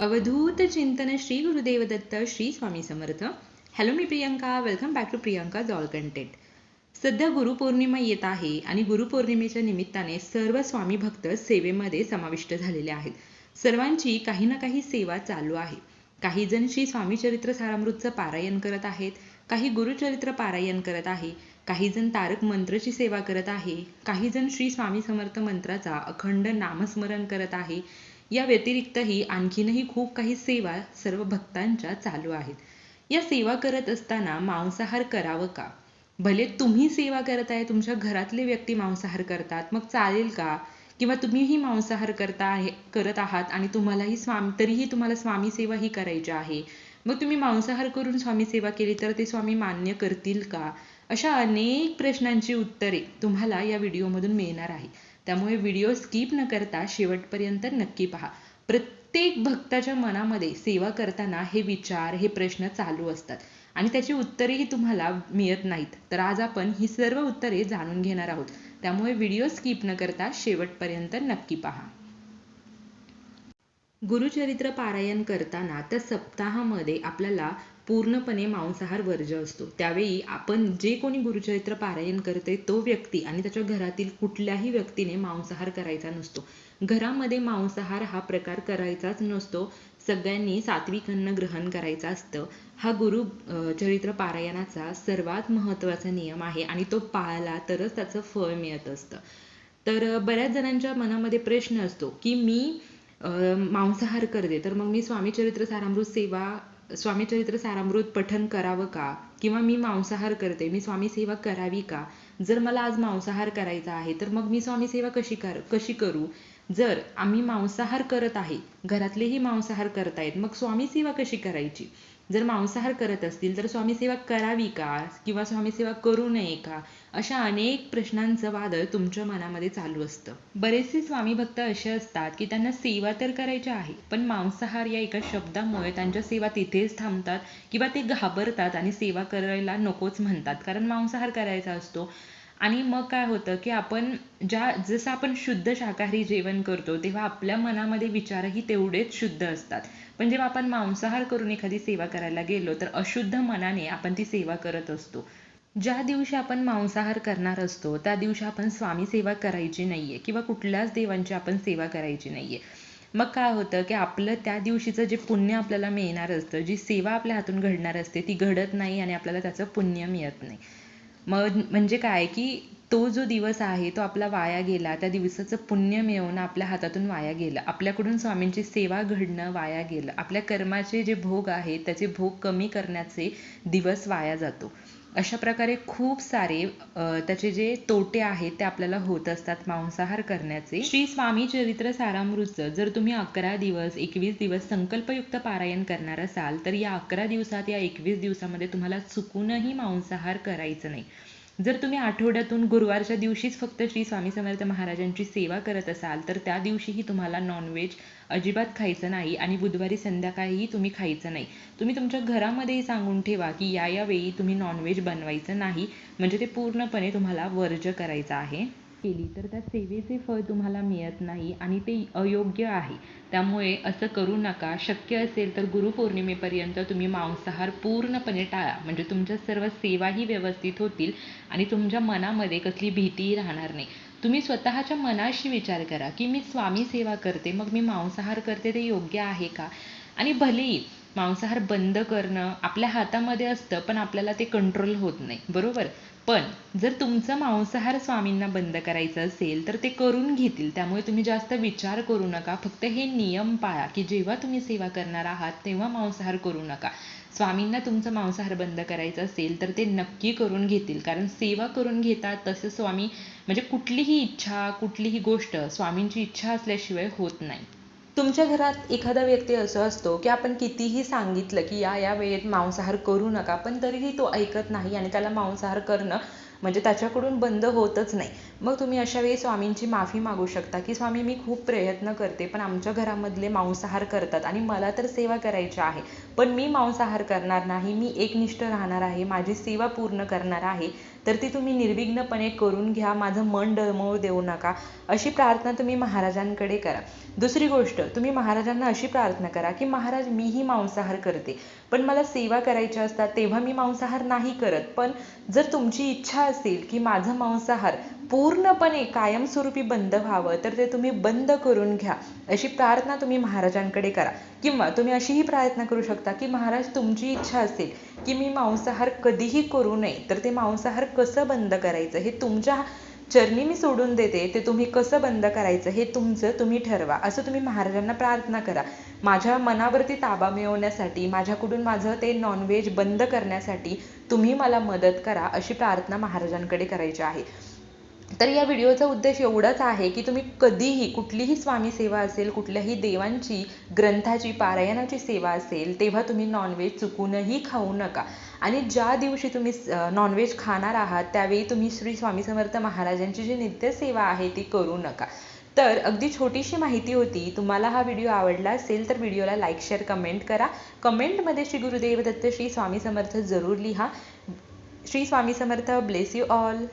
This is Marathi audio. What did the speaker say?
अवधूत चिंतन Shri Gurudev Datta Shri Swami Samarth. Hello me Priyanka welcome back to Priyanka all content सध्या गुरुपौर्णिमा येत आहे आणि गुरुपौर्णिमेच्या निमित्ताने सर्व स्वामी भक्त सेवेमध्ये समाविष्ट झालेले आहेत. सर्वांची काही ना काही सेवा चालू आहे. काही जण श्री स्वामी चरित्र सारामृतचं पारायण करत आहेत काही गुरुचरित्र पारायण करत आहे काही जण तारक मंत्रची सेवा करत आहे काही जण श्री स्वामी समर्थ मंत्राचा अखंड नामस्मरण करत आहे या व्यतिरिक्तही आणखीनही खूप काही सेवा सर्व भक्तांच्या चालू आहेत. या सेवा करत असताना मांसाहार करावं का? भले तुम्ही सेवा करत आहे तुमच्या घरातले व्यक्ती मांसाहार करतात मग चालेल का? किंवा तुम्हीही मांसाहार करता आहे करत आहात आणि तुम्हालाही स्वामी तरीही तुम्हाला स्वामी सेवा ही करायची आहे. मग तुम्ही मांसाहार करून स्वामी सेवा केली तर ते स्वामी मान्य करतील का? अशा अनेक प्रश्नांची उत्तरे तुम्हाला या व्हिडिओमधून मिळणार आहे. त्यामुळे व्हिडिओ स्किप न करता शेवटपर्यंत नक्की पहा. प्रत्येक भक्ताच्या मनामध्ये सेवा करताना हे विचार हे प्रश्न चालू असतात. आणि त्याची उत्तरेही तुम्हाला मिळत नाहीत. तर आज आपण ही सर्व उत्तरे जाणून घेणार आहोत. त्यामुळे व्हिडिओ स्किप न करता शेवटपर्यंत नक्की पहा. गुरुचरित्र पारायण करताना त्या सप्ताहामध्ये आपल्याला पूर्णपणे मांसाहार वर्ज्य असतो. त्यावेळी आपण जे कोणी गुरुचरित्र पारायण करते तो व्यक्ती आणि त्याच्या घरातील कुठल्याही व्यक्तीने मांसाहार करायचा नसतो. घरामध्ये मांसाहार हा प्रकार करायचाच नसतो. सगळ्यांनी सात्विक अन्न ग्रहण करायचं असतं. हा गुरु चरित्र पारायणाचा सर्वात महत्त्वाचा नियम आहे आणि तो पाळला तरच त्याचं फळ मिळत असतं. तर बऱ्याच जणांच्या मनामध्ये प्रश्न असतो की मी मांसाहार करते तर मग मी स्वामी चरित्र सारामृत सेवा स्वामी चरित्र सारामृत पठन करावं का? किंवा मी मांसाहार करते मी स्वामी सेवा करावी का? जर मला आज मांसाहार करायचा आहे तर मग मी स्वामी सेवा कशी कर कशी करू? जर आम्ही मांसाहार करत आहे घरातलेही मांसाहार करतायत मग स्वामी सेवा कशी करायची? जर मांसाहार करत असतील तर स्वामी सेवा करावी का? किंवा स्वामी सेवा करू नये का? अशा अनेक प्रश्नांचं वादळ तुमच्या मनामध्ये चालू असतं. बरेचसे स्वामी भक्त असे असतात की त्यांना सेवा तर करायची आहे पण मांसाहार या एका शब्दामुळे त्यांच्या सेवा तिथेच थांबतात किंवा ते घाबरतात आणि सेवा करायला नकोच म्हणतात. कारण मांसाहार करायचा असतो आणि मग काय होतं की आपण ज्या जसं आपण शुद्ध शाकाहारी जेवण करतो तेव्हा आपल्या मनामध्ये विचारही तेवढेच शुद्ध असतात. पण जेव्हा आपण मांसाहार करून एखादी सेवा करायला गेलो तर अशुद्ध मनाने आपण ती सेवा करत असतो. ज्या दिवशी आपण मांसाहार करणार असतो त्या दिवशी आपण स्वामी सेवा करायची नाहीये किंवा कुठल्याच देवांची आपण सेवा करायची नाहीये. मग काय होतं की आपलं त्या दिवशीचं जे पुण्य आपल्याला मिळणार असतं जी सेवा आपल्या हातून घडणार असते ती घडत नाही आणि आपल्याला त्याचं पुण्य मिळत नाही. मग म्हणजे काय की तो जो दिवस आहे तो आपला वाया गेला. त्या दिवसाचं पुण्य मिळवणं आपल्या हातातून वाया गेलं. आपल्याकडून स्वामींची सेवा घडणं वाया गेलं. आपल्या कर्माचे जे भोग आहेत त्याचे भोग कमी करण्याचे दिवस वाया जातो. अशा प्रकारे खूप सारे त्याचे जे तोटे आहेत ते आपल्याला होत असतात मांसाहार करण्याचे. श्री स्वामी चरित्र सारामृतचं जर तुम्ही अकरा दिवस एकवीस दिवस संकल्पयुक्त पारायण करणार असाल तर या अकरा दिवसात या एकवीस दिवसामध्ये तुम्हाला चुकूनही मांसाहार करायचं नाही. जर तुम्ही आठवड्यातून गुरुवारच्या दिवशीच फक्त श्री स्वामी समर्थ महाराजांची सेवा करत असाल तर त्या दिवशीही तुम्हाला नॉनव्हेज अजिबात खायचं नाही आणि बुधवारी संध्याकाळीही तुम्ही खायचं नाही. तुम्ही तुमच्या घरामध्येही सांगून ठेवा की या या वेळी तुम्ही नॉनव्हेज बनवायचं नाही म्हणजे ते पूर्णपणे तुम्हाला वर्ज करायचं आहे. केली तर त्या सेवेचे फळ तुम्हाला मिळत नाही आणि ते अयोग्य आहे. त्यामुळे असं करू नका. शक्य असेल तर गुरुपौर्णिमेपर्यंत तुम्ही मांसाहार पूर्णपणे टाळा. म्हणजे तुमच्या सर्व सेवाही व्यवस्थित होतील आणि तुमच्या मनामध्ये कसली भीतीही राहणार नाही. तुम्ही स्वतःच्या मनाशी विचार करा की मी स्वामी सेवा करते मग मी मांसाहार करते ते योग्य आहे का? आणि भलेही मांसाहार बंद करणं आपल्या हातामध्ये असतं पण आपल्याला ते कंट्रोल होत नाही. बरोबर? पण जर तुमचं मांसाहार स्वामींना बंद करायचं असेल तर ते करून घेतील. त्यामुळे तुम्ही जास्त विचार करू नका. फक्त हे नियम पाळा की जेव्हा तुम्ही सेवा करणार आहात तेव्हा मांसाहार करू नका. स्वामींना तुमचं मांसाहार बंद करायचं असेल तर ते नक्की करून घेतील. कारण सेवा करून घेतात तसं स्वामी म्हणजे कुठलीही इच्छा कुठलीही गोष्ट स्वामींची इच्छा असल्याशिवाय होत नाही. तुमच्या घरात एखादा व्यक्ती असं असतो की आपण कितीही सांगितलं की या या वेळेत मांसाहार करू नका पण तरीही तो ऐकत नाही आणि त्याला मांसाहार करणं म्हणजे त्याच्याकडून बंद होतच नाही. मग तुम्ही अशा वेळी स्वामींची माफी मागू शकता की स्वामी मी खूप प्रयत्न करते पण आमच्या घरामधले मांसाहार करतात आणि मला तर सेवा करायची आहे पण मी मांसाहार करणार नाही मी एकनिष्ठ राहणार आहे माझी सेवा पूर्ण करणार आहे तर ती तुम्ही निर्विघ्नपणे करून घ्या माझं मन डळमळू देऊ नका. अशी प्रार्थना तुम्ही महाराजांकडे करा. दुसरी गोष्ट तुम्ही महाराजांना अशी प्रार्थना करा की महाराज मीही मांसाहार करते. पण मला सेवा करायच्या असतात तेव्हा मी मांसाहार नाही करत. पण जर तुमची इच्छा असेल की माझं मांसाहार पूर्णपणे कायमस्वरूपी बंद व्हावं तर ते तुम्ही बंद करून घ्या. अशी प्रार्थना तुम्ही महाराजांकडे करा. किंवा तुम्ही अशीही प्रार्थना करू शकता की महाराज तुमची इच्छा असेल की मी मांसाहार कधीही करू नये तर ते मांसाहार कसं बंद करायचं? हे तुमच्या चरणी मी सोडून देते ते तुम्ही कसं बंद करायचं हे तुमचं तुम्ही ठरवा. असं तुम्ही महाराजांना प्रार्थना करा. माझ्या मनावरती ताबा मिळवण्यासाठी माझ्याकडून माझं ते नॉनव्हेज बंद करण्यासाठी तुम्ही मला मदत करा अशी प्रार्थना महाराजांकडे करायची आहे. तर या व्हिडिओचा उद्देश एवढाच आहे की तुम्ही कधीही कुठलीही स्वामी सेवा असेल कुठल्याही देवांची ग्रंथाची पारायणाची सेवा असेल तेव्हा तुम्ही नॉनव्हेज चुकूनही खाऊ नका. आणि ज्या दिवशी तुम्ही नॉनव्हेज खाणार आहात त्यावेळी तुम्ही श्री स्वामी समर्थ महाराजांची जी नित्यसेवा आहे ती करू नका. तर अगदी छोटीशी माहिती होती तुम्हाला हा व्हिडिओ आवडला असेल तर व्हिडिओला लाईक शेअर कमेंट करा. कमेंटमध्ये श्री गुरुदेव दत्त श्री स्वामी समर्थ जरूर लिहा. Shri Swami Samarth bless you all